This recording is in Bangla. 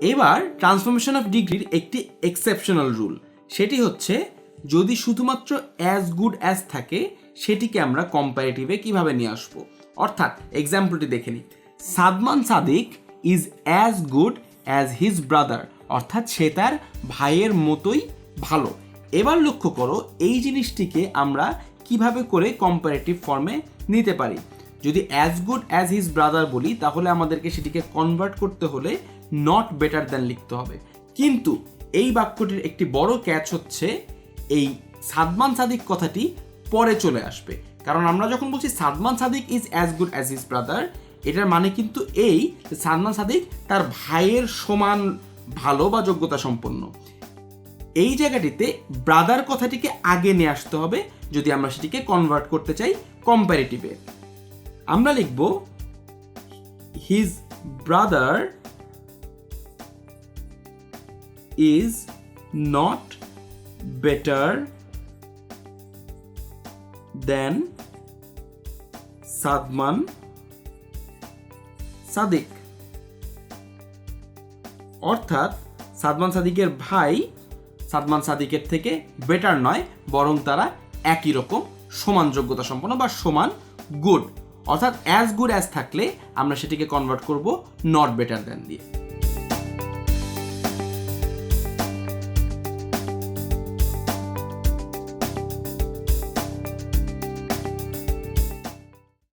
এবার ট্রান্সফরমেশন অফ ডিগ্রির একটি এক্সেপশনাল রুল সেটি হচ্ছে, যদি শুধুমাত্র অ্যাজ গুড অ্যাজ থাকে, সেটিকে আমরা কম্পারেটিভে কীভাবে নিয়ে আসব? অর্থাৎ এক্সাম্পলটি দেখে নিই। Sadman Sadiq is as good as his brother অর্থাৎ সে তার ভাইয়ের মতোই ভালো। এবার লক্ষ্য করো, এই জিনিসটিকে আমরা কীভাবে করে কম্পারেটিভ ফর্মে নিতে পারি? যদি as good as his brother বলি, তাহলে আমাদেরকে সেটিকে কনভার্ট করতে হলে নট বেটার দ্যান লিখতে হবে। কিন্তু এই বাক্যটির একটি বড় ক্যাচ হচ্ছে এই সাদমান সাদিক কথাটি পরে চলে আসবে। কারণ আমরা যখন বলছি Sadman Sadiq is as good as his brother এটার মানে কিন্তু এই সাদমান সাদিক তার ভাইয়ের সমান ভালো বা যোগ্যতা সম্পন্ন। এই জায়গাটিতে ব্রাদার কথাটিকে আগে নিয়ে আসতে হবে যদি আমরা সেটিকে কনভার্ট করতে চাই কম্প্যারেটিভে আমরা লিখব his brother is not better than Sadman Sadiq অর্থাৎ সাদমান সাদিকের ভাই সাদমান সাদিকের থেকে বেটার নয়, বরং তারা একই রকম সমান যোগ্যতা সম্পন্ন বা সমান গুড অর্থাৎ অ্যাজ গুড অ্যাজ থাকলে আমরা সেটিকে কনভার্ট করব নট বেটার দেন দিয়ে।